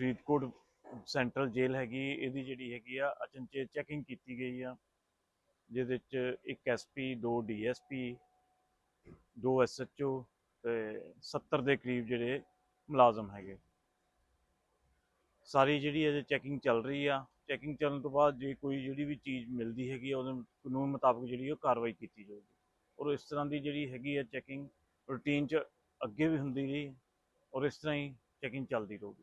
Faridkot central ਜੇਲ੍ਹ ਹੈਗੀ, ਇਹਦੀ ਜਿਹੜੀ ਹੈਗੀ ਆ, ਅਚਨਚੇਤ ਚੈਕਿੰਗ ਕੀਤੀ ਗਈ ਆ, ਜਿਹਦੇ ਵਿੱਚ ਇੱਕ ਐਸਪੀ ਦੋ ਡੀਐਸਪੀ ਦੋ ਐਸਐਚਓ ਤੇ 70 ਦੇ ਕਰੀਬ ਜਿਹੜੇ ਮੁਲਾਜ਼ਮ ਹੈਗੇ। ਸਾਰੀ ਜਿਹੜੀ ਅਜੇ ਚੈਕਿੰਗ ਚੱਲ ਰਹੀ ਆ ਚੈਕਿੰਗ ਚੱਲਣ ਤੋਂ ਬਾਅਦ ਜੇ ਕੋਈ ਜਿਹੜੀ ਵੀ ਚੀਜ਼ ਮਿਲਦੀ ਹੈਗੀ ਆ, ਉਹਦੇ ਕਾਨੂੰਨ ਮੁਤਾਬਕ ਜਿਹੜੀ ਉਹ ਕਾਰਵਾਈ ਕੀਤੀ ਜਾਊਗੀ। ਔਰ ਇਸ ਤਰ੍ਹਾਂ ਦੀ ਜਿਹੜੀ ਹੈਗੀ ਆ ਚੈਕਿੰਗ ਰੂਟੀਨ 'ਚ ਅੱਗੇ ਵੀ ਹੁੰਦੀ ਰਹੀ, ਔਰ ਇਸ ਤਰ੍ਹਾਂ ਹੀ ਚੈਕਿੰਗ ਚੱਲਦੀ ਰਹੂਗੀ।